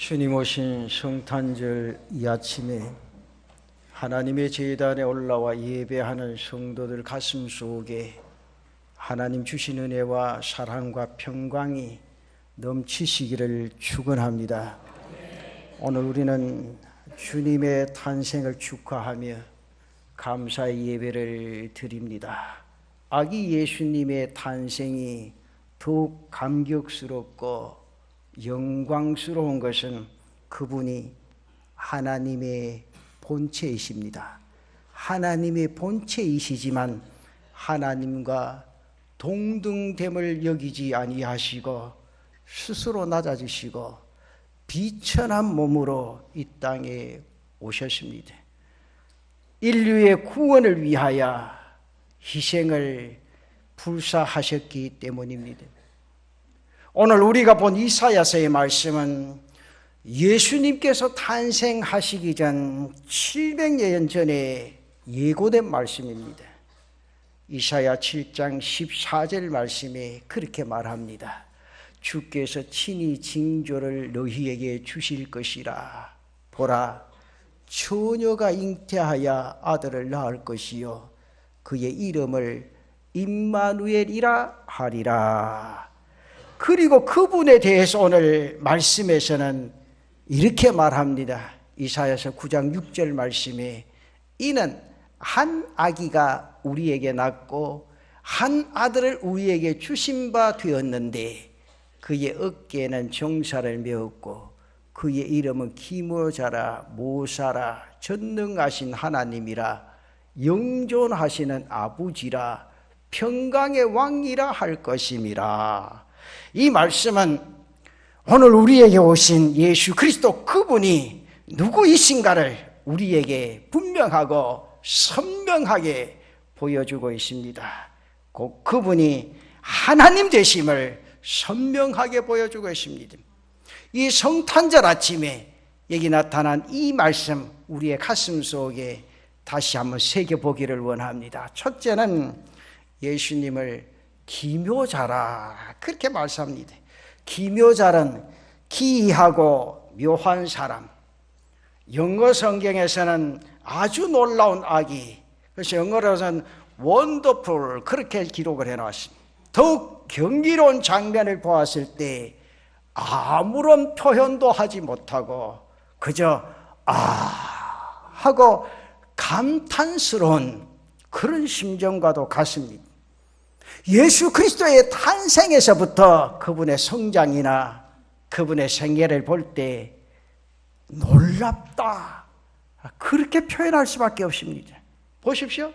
주님 오신 성탄절 이 아침에 하나님의 재단에 올라와 예배하는 성도들 가슴 속에 하나님 주신 은혜와 사랑과 평강이 넘치시기를 축원합니다. 오늘 우리는 주님의 탄생을 축하하며 감사의 예배를 드립니다. 아기 예수님의 탄생이 더욱 감격스럽고 영광스러운 것은 그분이 하나님의 본체이십니다. 하나님의 본체이시지만 하나님과 동등됨을 여기지 아니하시고 스스로 낮아지시고 비천한 몸으로 이 땅에 오셨습니다. 인류의 구원을 위하여 희생을 불사하셨기 때문입니다. 오늘 우리가 본 이사야서의 말씀은 예수님께서 탄생하시기 전 700년 전에 예고된 말씀입니다. 이사야 7장 14절 말씀에 그렇게 말합니다. 주께서 친히 징조를 너희에게 주실 것이라. 보라, 처녀가 잉태하여 아들을 낳을 것이요. 그의 이름을 임마누엘이라 하리라. 그리고 그분에 대해서 오늘 말씀에서는 이렇게 말합니다. 이사야서 9장 6절 말씀에 이는 한 아기가 우리에게 낳고 한 아들을 우리에게 주신 바 되었는데 그의 어깨에는 정사를 메었고 그의 이름은 기모자라 모사라 전능하신 하나님이라 영존하시는 아버지라 평강의 왕이라 할 것임이라 이 말씀은 오늘 우리에게 오신 예수 그리스도 그분이 누구이신가를 우리에게 분명하고 선명하게 보여주고 있습니다. 곧 그분이 하나님 되심을 선명하게 보여주고 있습니다. 이 성탄절 아침에 여기 나타난 이 말씀 우리의 가슴 속에 다시 한번 새겨보기를 원합니다. 첫째는 예수님을 기묘자라 그렇게 말씀합니다. 기묘자는 기이하고 묘한 사람. 영어 성경에서는 아주 놀라운 아기. 그래서 영어로서는 원더풀 그렇게 기록을 해놨습니다. 더욱 경이로운 장면을 보았을 때 아무런 표현도 하지 못하고 그저 아 하고 감탄스러운 그런 심정과도 같습니다. 예수 그리스도의 탄생에서부터 그분의 성장이나 그분의 생애를 볼 때 놀랍다. 그렇게 표현할 수밖에 없습니다. 보십시오.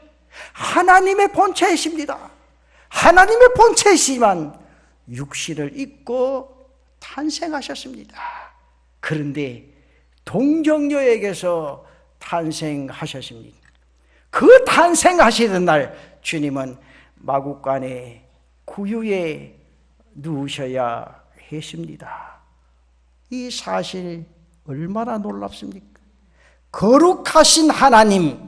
하나님의 본체이십니다. 하나님의 본체이지만 육신을 입고 탄생하셨습니다. 그런데 동정녀에게서 탄생하셨습니다. 그 탄생하시던 날 주님은 마국간에 구유에 누우셔야 했습니다. 이 사실 얼마나 놀랍습니까? 거룩하신 하나님,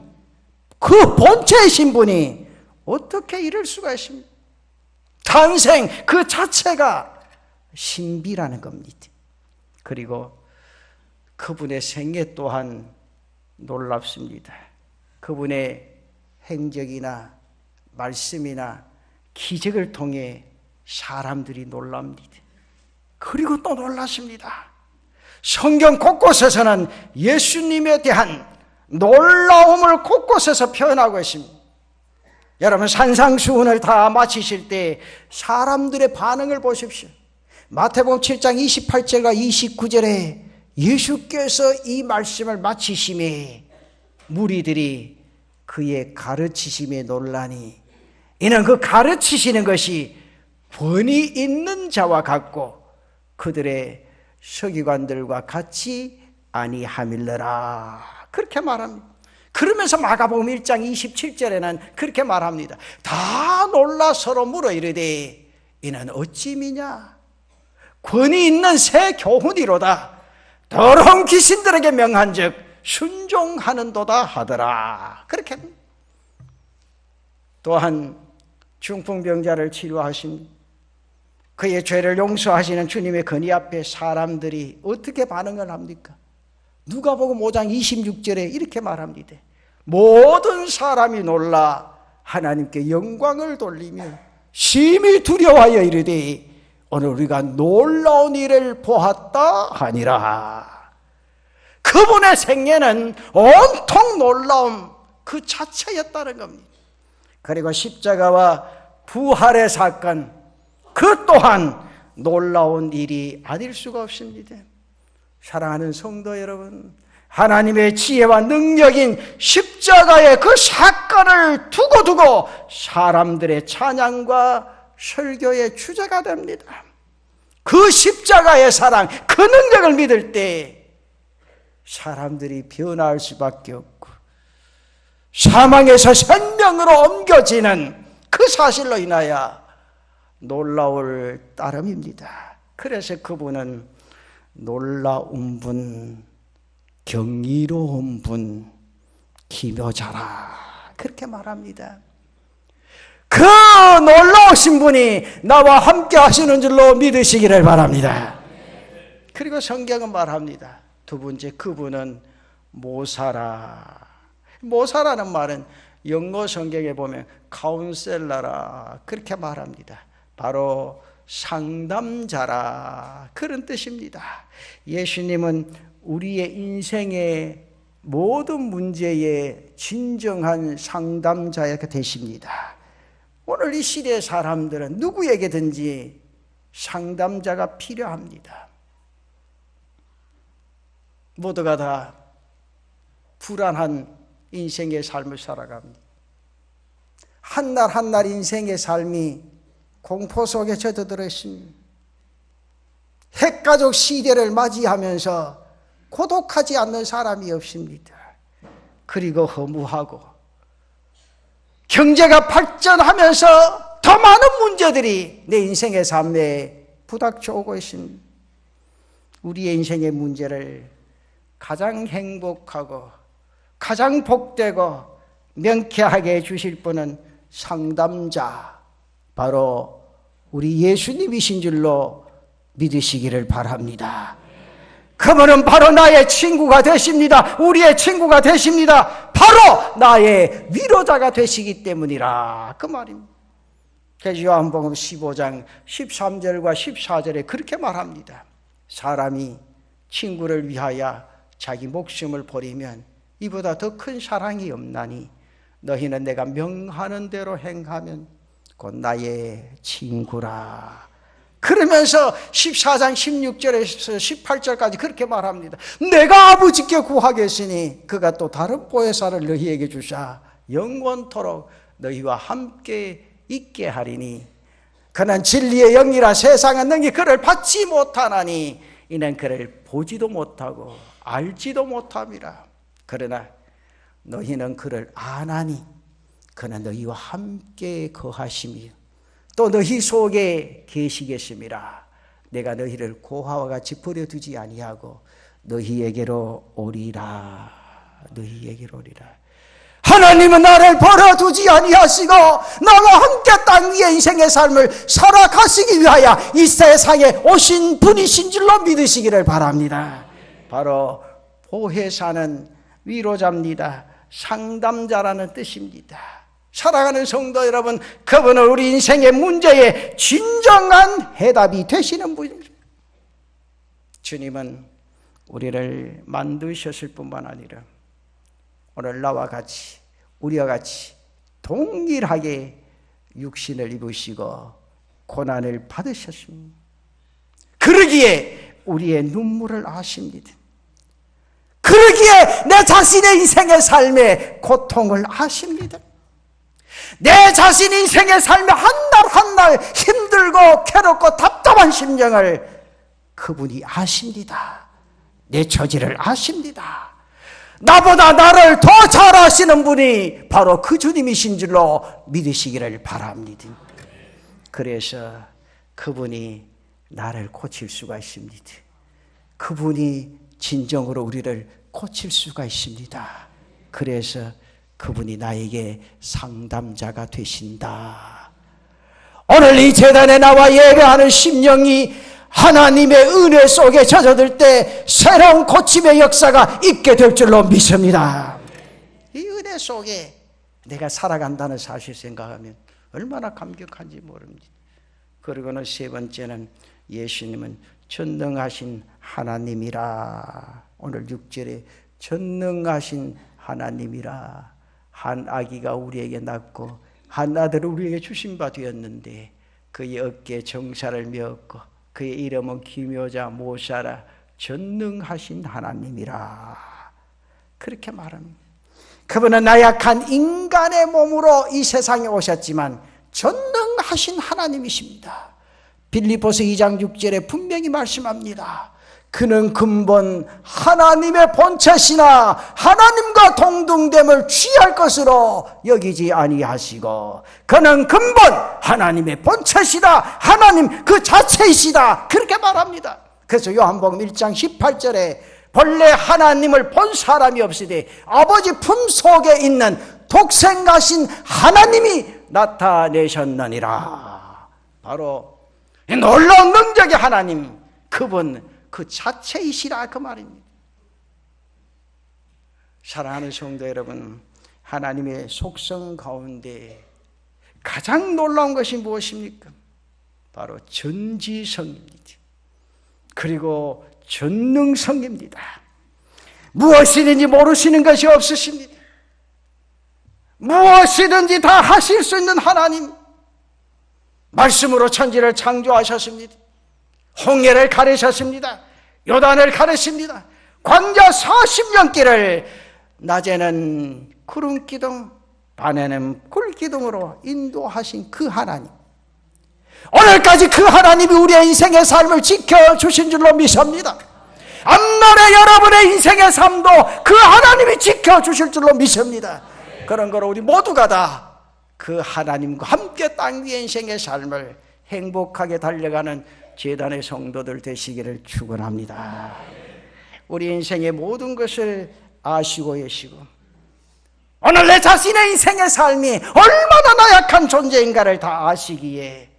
그 본체이신 분이 어떻게 이럴 수가 있습니까? 탄생 그 자체가 신비라는 겁니다. 그리고 그분의 생애 또한 놀랍습니다. 그분의 행적이나 말씀이나 기적을 통해 사람들이 놀랍니다. 그리고 또 놀랐습니다. 성경 곳곳에서는 예수님에 대한 놀라움을 곳곳에서 표현하고 있습니다. 여러분 산상수훈을 다 마치실 때 사람들의 반응을 보십시오. 마태복음 7장 28절과 29절에 예수께서 이 말씀을 마치심에 무리들이 그의 가르치심에 놀라니 이는 그 가르치시는 것이 권위 있는 자와 같고 그들의 서기관들과 같이 아니하밀러라 그렇게 말합니다. 그러면서 마가복음 1장 27절에는 그렇게 말합니다. 다 놀라 서로 물어 이르되 이는 어찌 미냐? 권위 있는 새 교훈이로다. 더러운 귀신들에게 명한 즉 순종하는 도다 하더라. 그렇게 또한 중풍병자를 치료하신 그의 죄를 용서하시는 주님의 건의 앞에 사람들이 어떻게 반응을 합니까? 누가 보고 5장 26절에 이렇게 말합니다. 모든 사람이 놀라 하나님께 영광을 돌리며 심히 두려워하여 이르되 오늘 우리가 놀라운 일을 보았다 하니라. 그분의 생애는 온통 놀라움 그 자체였다는 겁니다. 그리고 십자가와 부활의 사건 그 또한 놀라운 일이 아닐 수가 없습니다. 사랑하는 성도 여러분, 하나님의 지혜와 능력인 십자가의 그 사건을 두고 두고 사람들의 찬양과 설교의 주제가 됩니다. 그 십자가의 사랑, 그 능력을 믿을 때 사람들이 변화할 수밖에 없고 사망에서 생명으로 옮겨지는 그 사실로 인하여 놀라울 따름입니다. 그래서 그분은 놀라운 분, 경이로운 분, 기묘자라. 그렇게 말합니다. 그 놀라우신 분이 나와 함께 하시는 줄로 믿으시기를 바랍니다. 그리고 성경은 말합니다. 두 번째, 그분은 모사라. 모사라는 말은 영어 성경에 보면 카운셀러라. 그렇게 말합니다. 바로 상담자라. 그런 뜻입니다. 예수님은 우리의 인생의 모든 문제의 진정한 상담자가 되십니다. 오늘 이 시대의 사람들은 누구에게든지 상담자가 필요합니다. 모두가 다 불안한 인생의 삶을 살아갑니다. 한 날 한 날 인생의 삶이 공포 속에 젖어들어 있습니다. 핵가족 시대를 맞이하면서 고독하지 않는 사람이 없습니다. 그리고 허무하고 경제가 발전하면서 더 많은 문제들이 내 인생의 삶에 부닥쳐 오고 있습니다. 우리의 인생의 문제를 가장 행복하고 가장 복되고 명쾌하게 해주실 분은 상담자, 바로 우리 예수님이신 줄로 믿으시기를 바랍니다. 그분은 바로 나의 친구가 되십니다. 우리의 친구가 되십니다. 바로 나의 위로자가 되시기 때문이라. 그 말입니다. 요한복음 15장 13절과 14절에 그렇게 말합니다. 사람이 친구를 위하여 자기 목숨을 버리면 이보다 더 큰 사랑이 없나니 너희는 내가 명하는 대로 행하면 곧 나의 친구라. 그러면서 14장 16절에서 18절까지 그렇게 말합니다. 내가 아버지께 구하겠으니 그가 또 다른 보혜사를 너희에게 주사 영원토록 너희와 함께 있게 하리니 그는 진리의 영이라 세상은 능히 그를 받지 못하나니 이는 그를 보지도 못하고 알지도 못함이라 그러나 너희는 그를 아나니 그는 너희와 함께 거하시며 또 너희 속에 계시겠습니다. 내가 너희를 고아와 같이 버려두지 아니하고 너희에게로 오리라. 너희에게로 오리라. 하나님은 나를 버려두지 아니하시고 나와 함께 땅 위에 인생의 삶을 살아가시기 위하여 이 세상에 오신 분이신 줄로 믿으시기를 바랍니다. 바로 보혜사는 위로자입니다. 상담자라는 뜻입니다. 사랑하는 성도 여러분, 그분은 우리 인생의 문제에 진정한 해답이 되시는 분입니다. 주님은 우리를 만드셨을 뿐만 아니라 오늘 나와 같이 우리와 같이 동일하게 육신을 입으시고 고난을 받으셨습니다. 그러기에 우리의 눈물을 아십니다. 그러기에 내 자신의 인생의 삶의 고통을 아십니다. 내 자신 인생의 삶의 한날 한 날 힘들고 괴롭고 답답한 심정을 그분이 아십니다. 내 처지를 아십니다. 나보다 나를 더 잘 아시는 분이 바로 그 주님이신 줄로 믿으시기를 바랍니다. 그래서 그분이 나를 고칠 수가 있습니다. 그분이 진정으로 우리를 고칠 수가 있습니다. 그래서 그분이 나에게 상담자가 되신다. 오늘 이 재단에 나와 예배하는 심령이 하나님의 은혜 속에 젖어들 때 새로운 고침의 역사가 있게 될 줄로 믿습니다. 이 은혜 속에 내가 살아간다는 사실 생각하면 얼마나 감격한지 모릅니다. 그리고는 세 번째는 예수님은 전능하신 하나님이라. 오늘 6절에 전능하신 하나님이라. 한 아기가 우리에게 낳고 한 아들을 우리에게 주신 바 되었는데 그의 어깨에 정사를 메었고 그의 이름은 기묘자 모사라 전능하신 하나님이라. 그렇게 말합니다. 그분은 나약한 인간의 몸으로 이 세상에 오셨지만 전능하신 하나님이십니다. 빌리포스 2장 6절에 분명히 말씀합니다. 그는 근본 하나님의 본체시나 하나님과 동등됨을 취할 것으로 여기지 아니하시고 그는 근본 하나님의 본체시다 하나님 그 자체이시다 그렇게 말합니다. 그래서 요한복음 1장 18절에 본래 하나님을 본 사람이 없으되 아버지 품 속에 있는 독생가신 하나님이 나타내셨느니라. 바로 놀라운 능력의 하나님 그분 그 자체이시라 그 말입니다. 사랑하는 성도 여러분, 하나님의 속성 가운데 가장 놀라운 것이 무엇입니까? 바로 전지성입니다. 그리고 전능성입니다. 무엇이든지 모르시는 것이 없으십니다. 무엇이든지 다 하실 수 있는 하나님. 말씀으로 천지를 창조하셨습니다. 홍해를 가르셨습니다. 요단을 가르십니다. 광자 40년 길을 낮에는 구름 기둥, 밤에는 굴 기둥으로 인도하신 그 하나님. 오늘까지 그 하나님이 우리의 인생의 삶을 지켜주신 줄로 믿습니다. 앞날에 여러분의 인생의 삶도 그 하나님이 지켜주실 줄로 믿습니다. 그런 거로 우리 모두가 다 그 하나님과 함께 땅 위의 인생의 삶을 행복하게 달려가는 재단의 성도들 되시기를 축원합니다. 우리 인생의 모든 것을 아시고 계시고 오늘 내 자신의 인생의 삶이 얼마나 나약한 존재인가를 다 아시기에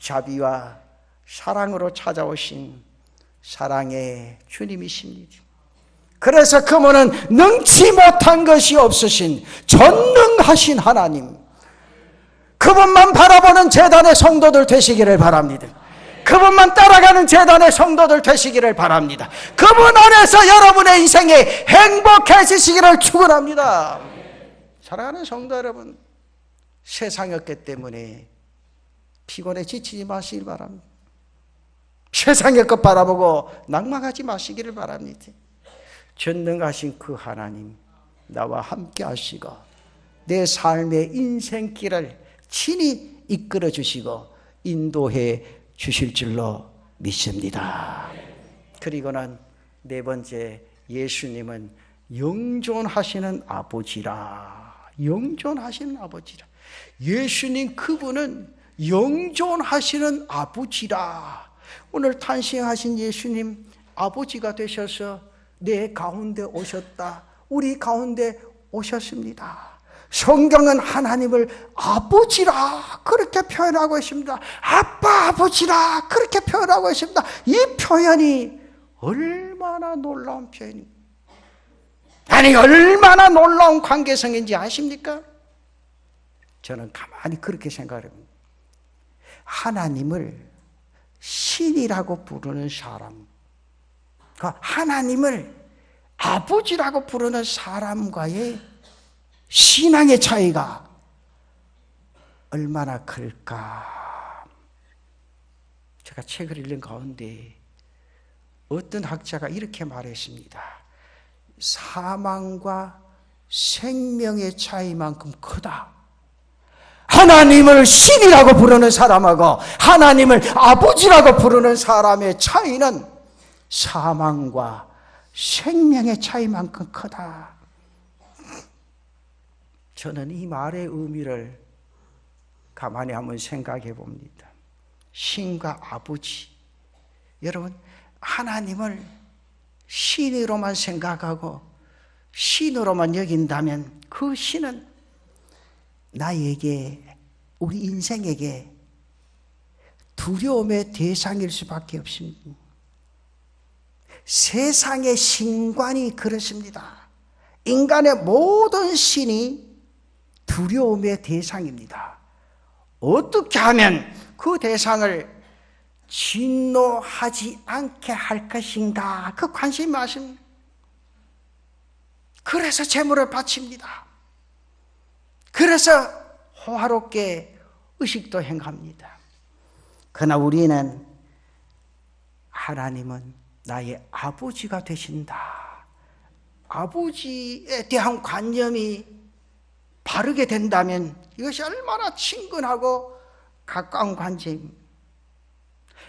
자비와 사랑으로 찾아오신 사랑의 주님이십니다. 그래서 그분은 능치 못한 것이 없으신 전능하신 하나님. 그분만 바라보는 재단의 성도들 되시기를 바랍니다. 그분만 따라가는 재단의 성도들 되시기를 바랍니다. 그분 안에서 여러분의 인생이 행복해지시기를 축원합니다. 사랑하는 성도 여러분, 세상이었기 때문에 피곤해 지치지 마시길 바랍니다. 세상의 것 바라보고 낭망하지 마시기를 바랍니다. 전능하신 그 하나님, 나와 함께 하시고, 내 삶의 인생길을 친히 이끌어 주시고, 인도해 주실 줄로 믿습니다. 그리고는 네 번째, 예수님은 영존하시는 아버지라. 영존하시는 아버지라. 예수님 그분은 영존하시는 아버지라. 오늘 탄생하신 예수님 아버지가 되셔서 내 가운데 오셨다. 우리 가운데 오셨습니다. 성경은 하나님을 아버지라 그렇게 표현하고 있습니다. 아빠 아버지라 그렇게 표현하고 있습니다. 이 표현이 얼마나 놀라운 표현입니다. 아니 얼마나 놀라운 관계성인지 아십니까? 저는 가만히 그렇게 생각합니다. 하나님을 신이라고 부르는 사람, 그 하나님을 아버지라고 부르는 사람과의 신앙의 차이가 얼마나 클까? 제가 책을 읽는 가운데 어떤 학자가 이렇게 말했습니다. 사망과 생명의 차이만큼 크다. 하나님을 신이라고 부르는 사람하고 하나님을 아버지라고 부르는 사람의 차이는 사망과 생명의 차이만큼 크다. 저는 이 말의 의미를 가만히 한번 생각해 봅니다. 신과 아버지. 여러분, 하나님을 신으로만 생각하고 신으로만 여긴다면 그 신은 나에게, 우리 인생에게 두려움의 대상일 수밖에 없습니다. 세상의 신관이 그렇습니다. 인간의 모든 신이 두려움의 대상입니다. 어떻게 하면 그 대상을 진노하지 않게 할 것인가? 그 관심이 많습니다. 그래서 재물을 바칩니다. 그래서 호화롭게 의식도 행합니다. 그러나 우리는 하나님은 나의 아버지가 되신다. 아버지에 대한 관념이 바르게 된다면 이것이 얼마나 친근하고 가까운 관계입니다.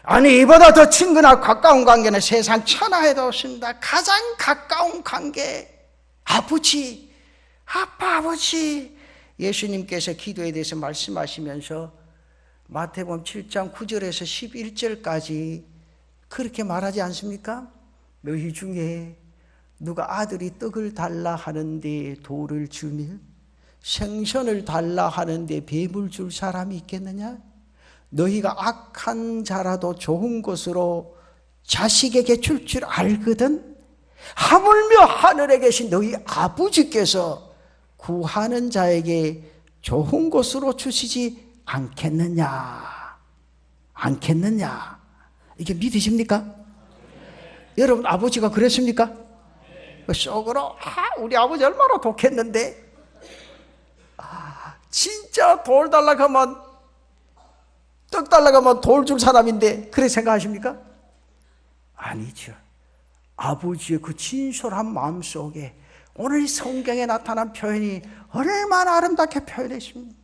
아니 이보다 더 친근하고 가까운 관계는 세상 천하에도 없습니다. 가장 가까운 관계 아버지, 아빠 아버지 예수님께서 기도에 대해서 말씀하시면서 마태복음 7장 9절에서 11절까지 그렇게 말하지 않습니까? 너희 중에 누가 아들이 떡을 달라 하는데 돌을 주며 생선을 달라 하는데 뱀을 줄 사람이 있겠느냐? 너희가 악한 자라도 좋은 것으로 자식에게 줄 줄 알거든? 하물며 하늘에 계신 너희 아버지께서 구하는 자에게 좋은 것으로 주시지 않겠느냐? 않겠느냐? 이게 믿으십니까? 여러분 아버지가 그랬습니까? 속으로 아, 우리 아버지 얼마나 독했는데 아, 진짜 돌 달라고 하면 떡 달라고 하면 돌 줄 사람인데 그렇게 생각하십니까? 아니죠. 아버지의 그 진솔한 마음 속에 오늘 성경에 나타난 표현이 얼마나 아름답게 표현했습니다.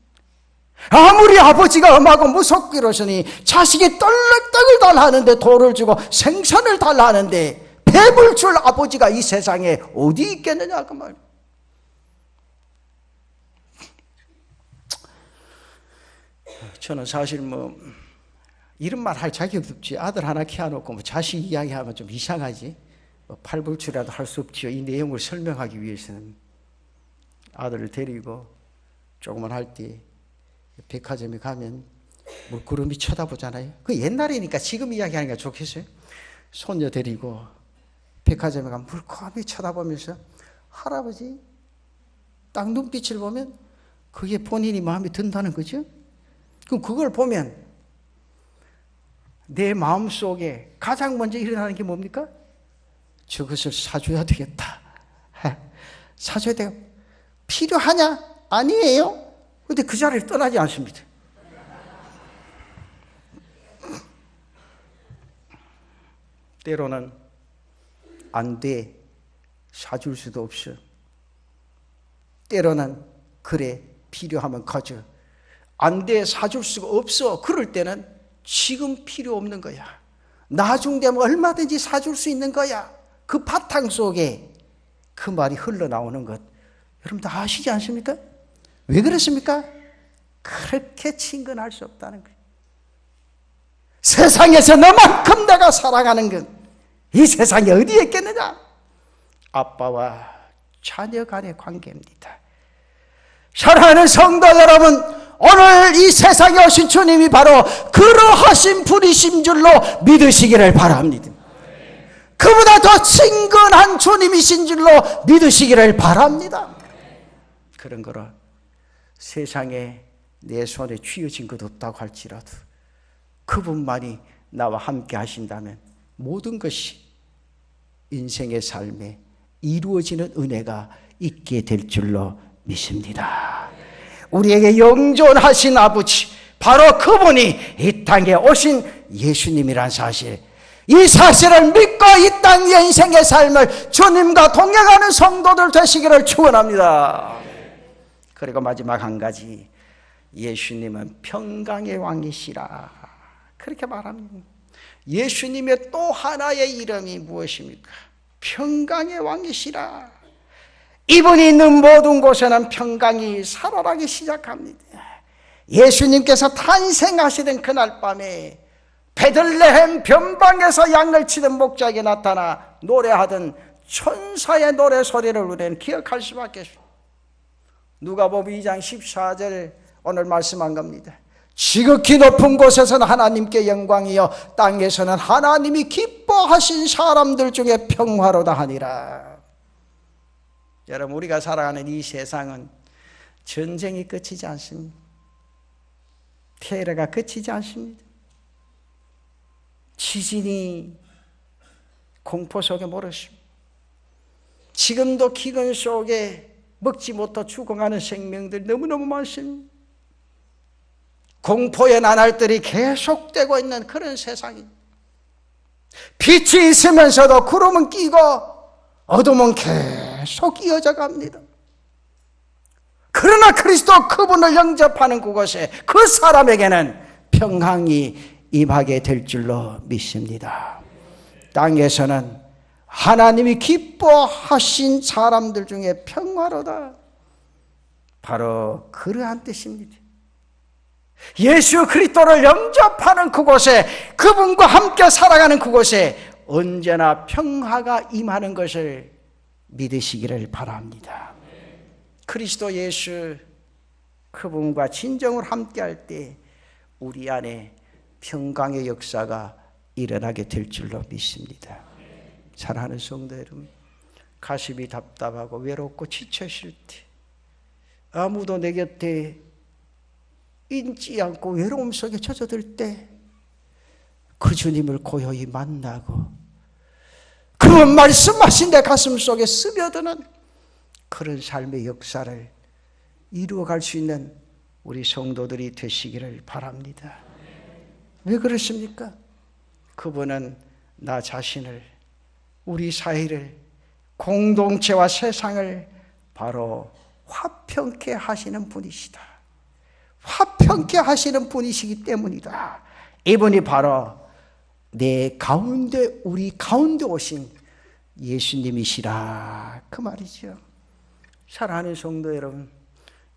아무리 아버지가 엄하고 이러시니 자식이 떨떡떡을 달라 하는데 돌을 주고 생선을 달라 하는데 뱀을 줄 아버지가 이 세상에 어디 있겠느냐 그 말. 저는 사실 뭐 이런 말 할 자격이 없지. 아들 하나 키워놓고 뭐 자식 이야기하면 좀 이상하지. 뭐 팔불출이라도 할 수 없지요. 이 내용을 설명하기 위해서는 아들을 데리고 조금만 할 때 백화점에 가면 물구름이 쳐다보잖아요. 그 옛날이니까 지금 이야기하니까 좋겠어요. 손녀 데리고 백화점에 가면 물구름이 쳐다보면서 할아버지 딱 눈빛을 보면 그게 본인이 마음에 든다는 거죠. 그럼 그걸 보면 내 마음 속에 가장 먼저 일어나는 게 뭡니까? 저것을 사줘야 되겠다. 사줘야 돼요. 필요하냐? 아니에요. 근데 그 자리를 떠나지 않습니다. 때로는 안 돼. 사줄 수도 없어. 때로는 그래. 필요하면 가져. 안 돼. 사줄 수가 없어. 그럴 때는 지금 필요 없는 거야. 나중 되면 얼마든지 사줄 수 있는 거야. 그 바탕 속에 그 말이 흘러나오는 것. 여러분 다 아시지 않습니까? 왜 그렇습니까? 그렇게 친근할 수 없다는 거예요. 세상에서 너만큼 내가 사랑하는 것, 이 세상에 어디에 있겠느냐? 아빠와 자녀 간의 관계입니다. 사랑하는 성도 여러분, 오늘 이 세상에 오신 주님이 바로 그러하신 분이신 줄로 믿으시기를 바랍니다. 그보다 더 친근한 주님이신 줄로 믿으시기를 바랍니다. 그런 거라 세상에 내 손에 쥐어진 것 없다고 할지라도 그분만이 나와 함께 하신다면 모든 것이 인생의 삶에 이루어지는 은혜가 있게 될 줄로 믿습니다. 우리에게 영존하신 아버지, 바로 그분이 이 땅에 오신 예수님이란 사실, 이 사실을 믿고 이땅 인생의 삶을 주님과 동행하는 성도들 되시기를 축원합니다. 그리고 마지막 한 가지, 예수님은 평강의 왕이시라. 그렇게 말합니다. 예수님의 또 하나의 이름이 무엇입니까? 평강의 왕이시라. 이분이 있는 모든 곳에는 평강이 살아나기 시작합니다. 예수님께서 탄생하시던 그날 밤에 베들레헴 변방에서 양을 치던 목자에게 나타나 노래하던 천사의 노래 소리를 우리는 기억할 수밖에. 누가복음 2장 14절 오늘 말씀한 겁니다. 지극히 높은 곳에서는 하나님께 영광이요 땅에서는 하나님이 기뻐하신 사람들 중에 평화로다 하니라. 여러분 우리가 살아가는 이 세상은 전쟁이 끝이지 않습니다. 테러가 끝이지 않습니다. 지진이 공포 속에 몰았습니다. 지금도 기근 속에 먹지 못하 죽어가는 생명들 너무너무 많습니다. 공포의 나날들이 계속되고 있는 그런 세상입니다. 빛이 있으면서도 구름은 끼고 어둠은 계속 이어져 갑니다. 그러나 그리스도 그분을 영접하는 그곳에 그 사람에게는 평강이 임하게 될 줄로 믿습니다. 땅에서는 하나님이 기뻐하신 사람들 중에 평화로다. 바로 그러한 뜻입니다. 예수 그리스도를 영접하는 그곳에 그분과 함께 살아가는 그곳에 언제나 평화가 임하는 것을 믿으시기를 바랍니다. 그리스도 예수 그분과 진정으로 함께 할 때 우리 안에 평강의 역사가 일어나게 될 줄로 믿습니다. 사랑하는 성도 여러분, 가슴이 답답하고 외롭고 지쳐실 때 아무도 내 곁에 있지 않고 외로움 속에 젖어들 때 그 주님을 고요히 만나고 그 말씀하신 내 가슴 속에 스며드는 그런 삶의 역사를 이루어갈 수 있는 우리 성도들이 되시기를 바랍니다. 왜 그렇습니까? 그분은 나 자신을, 우리 사회를, 공동체와 세상을 바로 화평케 하시는 분이시다. 화평케 하시는 분이시기 때문이다. 이분이 바로 내 가운데, 우리 가운데 오신 예수님이시라. 그 말이죠. 사랑하는 성도 여러분,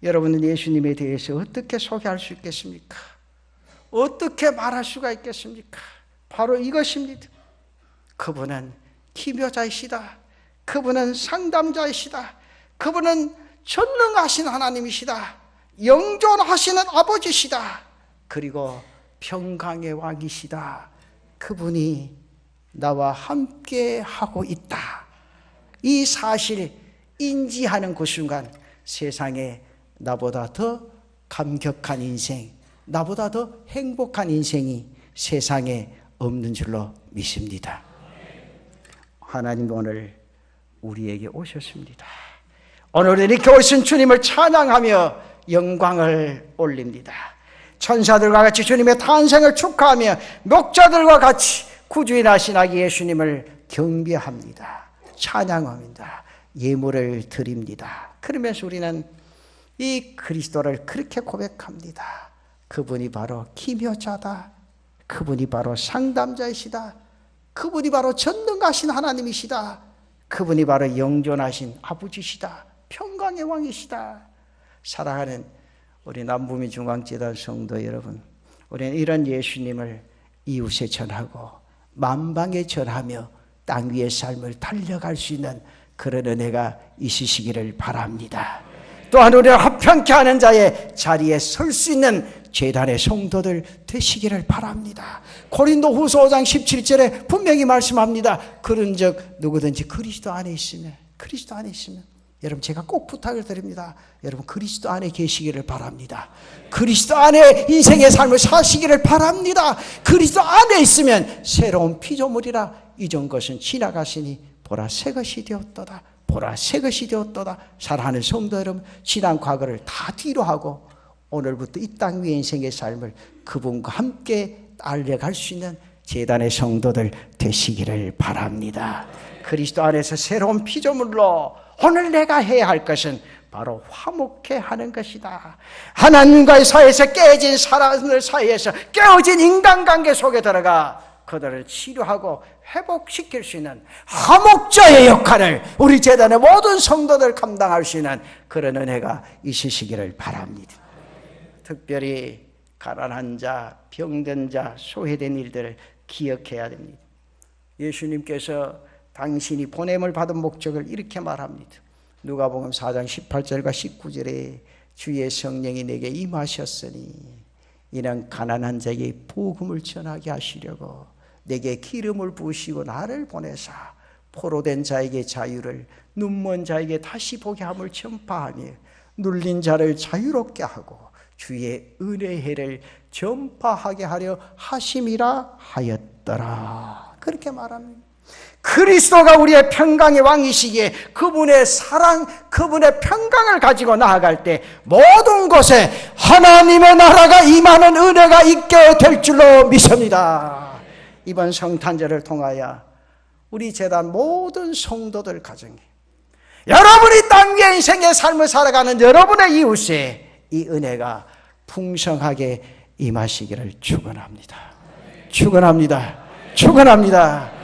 여러분은 예수님에 대해서 어떻게 소개할 수 있겠습니까? 어떻게 말할 수가 있겠습니까? 바로 이것입니다. 그분은 기묘자이시다. 그분은 상담자이시다. 그분은 전능하신 하나님이시다. 영존하시는 아버지시다. 그리고 평강의 왕이시다. 그분이 나와 함께 하고 있다. 이 사실 인지하는 그 순간 세상에 나보다 더 감격한 인생, 나보다 더 행복한 인생이 세상에 없는 줄로 믿습니다. 하나님 오늘 우리에게 오셨습니다. 오늘 이렇게 오신 주님을 찬양하며 영광을 올립니다. 천사들과 같이 주님의 탄생을 축하하며 목자들과 같이 구주인하신 아기 예수님을 경배합니다. 찬양합니다. 예물을 드립니다. 그러면서 우리는 이 그리스도를 그렇게 고백합니다. 그분이 바로 기묘자다. 그분이 바로 상담자이시다. 그분이 바로 전능하신 하나님이시다. 그분이 바로 영존하신 아버지시다. 평강의 왕이시다. 사랑하는 우리 남부미 중앙재단 성도 여러분, 우리는 이런 예수님을 이웃에 전하고 만방에 전하며 땅 위의 삶을 달려갈 수 있는 그런 은혜가 있으시기를 바랍니다. 또한 우리를 화평케 하는 자의 자리에 설 수 있는 재단의 성도들 되시기를 바랍니다. 고린도 후서 5장 17절에 분명히 말씀합니다. 그런 즉 누구든지 그리스도 안에 있으면 그리스도 안에 있으면 여러분 제가 꼭 부탁을 드립니다. 여러분 그리스도 안에 계시기를 바랍니다. 그리스도 안에 인생의 삶을 사시기를 바랍니다. 그리스도 안에 있으면 새로운 피조물이라 이전 것은 지나가시니 보라 새 것이 되었도다. 보라 새 것이 되었도다. 사랑하는 성도 여러분 지난 과거를 다 뒤로 하고 오늘부터 이 땅 위의 인생의 삶을 그분과 함께 달려갈 수 있는 재단의 성도들 되시기를 바랍니다. 그리스도 안에서 새로운 피조물로 오늘 내가 해야 할 것은 바로 화목해 하는 것이다. 하나님과의 사이에서 깨진 사람들 사이에서 깨어진 인간관계 속에 들어가 그들을 치료하고 회복시킬 수 있는 화목자의 역할을 우리 재단의 모든 성도들 감당할 수 있는 그런 은혜가 있으시기를 바랍니다. 특별히 가난한 자, 병든 자, 소외된 일들을 기억해야 됩니다. 예수님께서 당신이 보냄을 받은 목적을 이렇게 말합니다. 누가복음 4장 18절과 19절에 주의 성령이 내게 임하셨으니 이는 가난한 자에게 복음을 전하게 하시려고 내게 기름을 부으시고 나를 보내사 포로된 자에게 자유를 눈먼 자에게 다시 보게 함을 전파하며 눌린 자를 자유롭게 하고 주의 은혜의 해를 전파하게 하려 하심이라 하였더라. 그렇게 말합니다. 그리스도가 우리의 평강의 왕이시기에 그분의 사랑, 그분의 평강을 가지고 나아갈 때 모든 곳에 하나님의 나라가 임하는 은혜가 있게 될 줄로 믿습니다. 이번 성탄절을 통하여 우리 재단 모든 성도들 가정에 여러분이 땅 위의 인생의 삶을 살아가는 여러분의 이웃에 이 은혜가 풍성하게 임하시기를 축원합니다. 축원합니다. 축원합니다.